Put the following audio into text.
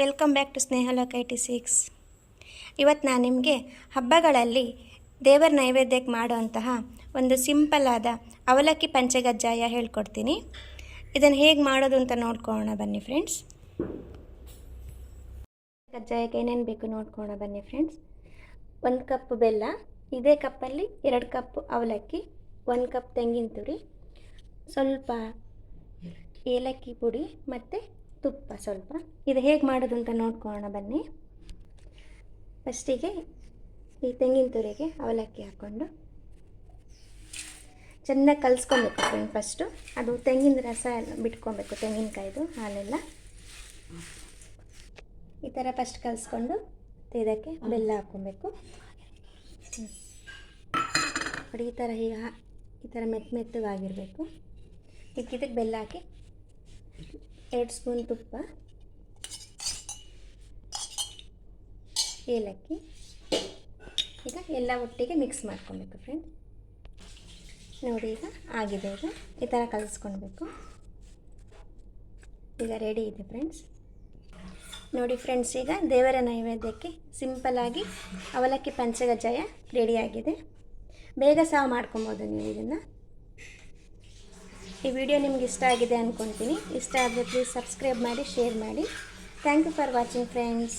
Welcome back to Snehalok eighty six ಇವತ್ತು ನಾನು ನಿಮಗೆ ಹಬ್ಬಗಳಲ್ಲಿ ದೇವರ ನೈವೇದ್ಯಕ್ಕೆ ಮಾಡುವಂತಹ ಒಂದು ಸಿಂಪಲ್ ಆದ ಅವಲಕ್ಕಿ ಪಂಚಗಜ್ಜಾಯ ಹೇಳ್ಕೊಡ್ತೀನಿ. ಇದನ್ನು ಹೇಗೆ ಮಾಡೋದು ಅಂತ ನೋಡ್ಕೊಳ್ಳೋಣ ಬನ್ನಿ ಫ್ರೆಂಡ್ಸ್ ಕಜ್ಜಾಯಕ್ಕೆ ಏನೇನು ಬೇಕು ನೋಡ್ಕೊಳ್ಳೋಣ ಬನ್ನಿ ಫ್ರೆಂಡ್ಸ್ ಒಂದು ಕಪ್ ಬೆಲ್ಲ, ಇದೇ ಕಪ್ಪಲ್ಲಿ ಎರಡು ಕಪ್ ಅವಲಕ್ಕಿ, ಒಂದು ಕಪ್ ತೆಂಗಿನ ತುರಿ, ಸ್ವಲ್ಪ ಏಲಕ್ಕಿ ಪುಡಿ ಮತ್ತು ತುಪ್ಪ ಸ್ವಲ್ಪ. ಇದು ಹೇಗೆ ಮಾಡೋದು ಅಂತ ನೋಡ್ಕೊಳ್ಳೋಣ ಬನ್ನಿ. ಫಸ್ಟಿಗೆ ಈ ತೆಂಗಿನ ತುರಿಗೆ ಅವಲಕ್ಕಿ ಹಾಕ್ಕೊಂಡು ಚೆನ್ನಾಗಿ ಕಲಿಸ್ಕೊಬೇಕು ಫ್ರೆಂಡ್ ಫಸ್ಟು ಅದು ತೆಂಗಿನ ರಸ ಎಲ್ಲ ಬಿಟ್ಕೊಬೇಕು, ತೆಂಗಿನಕಾಯ್ದು, ಹಾಲೆಲ್ಲ. ಈ ಥರ ಫಸ್ಟ್ ಕಲಿಸ್ಕೊಂಡು ಇದಕ್ಕೆ ಬೆಲ್ಲ ಹಾಕ್ಕೊಬೇಕು. ಈ ಥರ ಈಗ ಈ ಥರ ಮೆತ್ತ ಮೆತ್ತಗಾಗಿರಬೇಕು. ಈಗ ಇದಕ್ಕೆ ಬೆಲ್ಲ ಹಾಕಿ ಎರಡು ಸ್ಪೂನ್ ತುಪ್ಪ, ಏಲಕ್ಕಿ, ಈಗ ಎಲ್ಲ ಒಟ್ಟಿಗೆ ಮಿಕ್ಸ್ ಮಾಡ್ಕೊಬೇಕು ಫ್ರೆಂಡ್ ನೋಡಿ ಈಗ ಆಗಿದೆ ಈಗ, ಈ ಥರ ಕಲಿಸ್ಕೊಳ್ಬೇಕು ಈಗ ರೆಡಿ ಇದೆ ಫ್ರೆಂಡ್ಸ್ ನೋಡಿ ಫ್ರೆಂಡ್ಸ್ ಈಗ ದೇವರ ನೈವೇದ್ಯಕ್ಕೆ ಸಿಂಪಲ್ಲಾಗಿ ಅವಲಕ್ಕಿ ಪಂಚಗಜ್ಜಾಯ ರೆಡಿಯಾಗಿದೆ ಬೇಗ ಸಹ ಮಾಡ್ಕೊಬೋದು ನೀವು ಇದನ್ನು. ಈ ವಿಡಿಯೋ ನಿಮ್ಗೆ ಇಷ್ಟ ಆಗಿದೆ ಅಂದ್ಕೊತೀನಿ ಇಷ್ಟ ಆದರೆ ಪ್ಲೀಸ್ ಸಬ್ಸ್ಕ್ರೈಬ್ ಮಾಡಿ ಶೇರ್ ಮಾಡಿ. Thank you for watching friends